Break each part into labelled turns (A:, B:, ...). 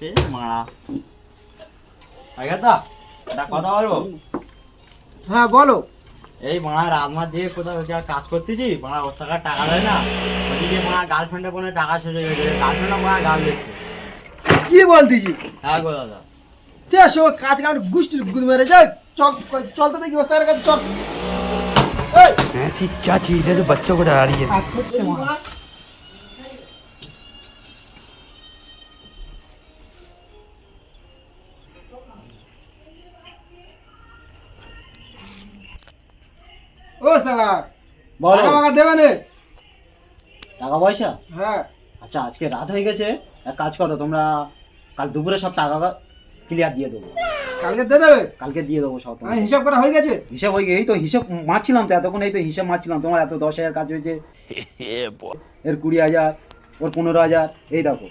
A: এ মারা আগে তো একটা কথা বলবো
B: হ্যাঁ বলো
A: এই মারা রাত মাস দিয়ে কোথাও হচ্ছে আর কাজ করতেছি মারা ওর টাকা টাকা দেয় না ওদিকে মারা গার্লফ্রেন্ডের কোনো টাকা শেষ হয়ে গেছে গার্লফ্রেন্ডও মারা গাল দিচ্ছে
B: কি বলতেছি
A: হ্যাঁ গো দাদা
B: ঠিক আছে ও কাজ কাম গুষ্টির গুদ মেরে যায় চল চল তো দেখি ওস্তাদের কাছে চল এই
C: ऐसी क्या चीज है जो बच्चों को डरा रही है
B: ও সালা
A: বলো।
B: টাকা মাকা দেবে না।
A: টাকা পয়সা
B: হ্যাঁ।
A: আচ্ছা আজকে রাত হয়ে গেছে এক কাজ করো তোমরা কাল দুপুরে সব টাকা ক্লিয়ার দিয়ে দেবো।
B: কালকে দিয়ে দেবে?
A: কালকে দিয়ে দেবো সব
B: আর হিসাব করা হয়ে গেছে?
A: হিসাব হয়ে গিয়ে এই তো হিসাব মারছিলাম তো এতক্ষণ এই তো হিসাব মারছিলাম তোমার এত দশ হাজার কাজ হয়েছে। এর কুড়ি হাজার ওর পনেরো হাজার এই দেখো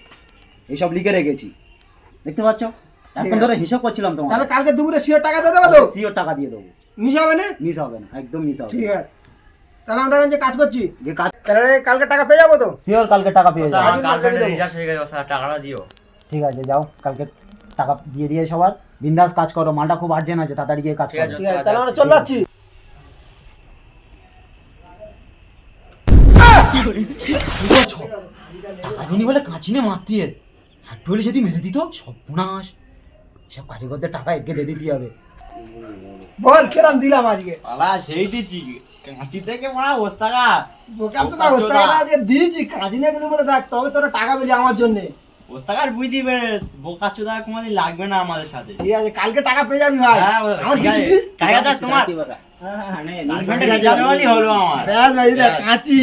A: এইসব লিখে রেখেছি। দেখতে পাচ্ছ? এখন ধরে হিসাব করছিলাম তোমার
B: তাহলে কালকে দুপুরে শিওর টাকা দিয়ে দেবে তো?
A: সিওর টাকা দিয়ে দেবো।
B: মিস হবে না?
A: মিস হবে না একদম মিস হবে
B: ঠিক আছে। তাহলে আমরা এখন যে কাজ করছি
A: যে কাজ
B: তাহলে কালকে টাকা পেয়ে যাব তো?
A: সিওর কালকে টাকা পেয়ে যাবে।
B: আমার girlfriend এর
A: রিচার্জ হয়ে গেছে টাকাটা দিও। ঠিক আছে যাও কালকে টাকা দিয়ে দিয়ে সবার। বিন্দাস কাজ করো মালটা খুব আর্জেন্ট আছে তাড়াতাড়ি গিয়ে কাজ করো।
B: ঠিক আছে তাহলে আমরা চলে যাচ্ছি।
A: আদিনি বলে কাঁচিনে মারতি হাঁটু হলে যদি মেরে দিত? সর্বনাশ। সব কারিগরদের টাকা এগিয়ে দিয়ে দিতে হবে।
B: বল কিরম দিলাম আজকে?
A: পালা সেই দিচ্ছি। কাঁচি থেকে মারা ওস্তাগা
B: বোকাম তো না ওস্তাদ আজকে দিয়েছি কাজী না কোনো করে দেখ তবে তোরা টাকা পেলি আমার জন্য।
A: ওস্তাগার বুঝ দিবে বোকা চোদা কোনোদিন লাগবে না আমাদের সাথে।
B: ঠিক আছে কালকে টাকা পেয়ে যাবি ভাই।
A: হ্যাঁ,
B: আমার
A: তো তোমার হ্যাঁ, নে, হলো আমার।
B: ব্যাস ভাই কাঁচি।